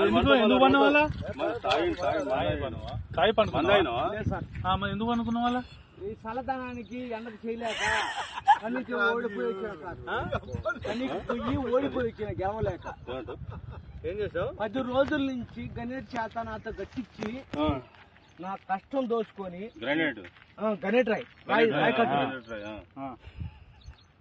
ఎందుకు? ఎందుకు పడిన వాళ్ళ పండుకున్నా మందాయినా ఎందుకు అనుకున్న వాళ్ళ ఈ చల్లదనానికి ఎండకు చేయలేక కన్నీకి ఓడిపోయి కన్నీకి పొయ్యి ఓడిపోయి వచ్చిన గెలవలేక ఏం చేసావు పది రోజుల నుంచి గణేట్ చేత నాతో గట్టించి నా కష్టం దోచుకొని గ్రానైట్. ఆ, గణేట్ రాయ్. రాయ్ రాయ్. కట్టు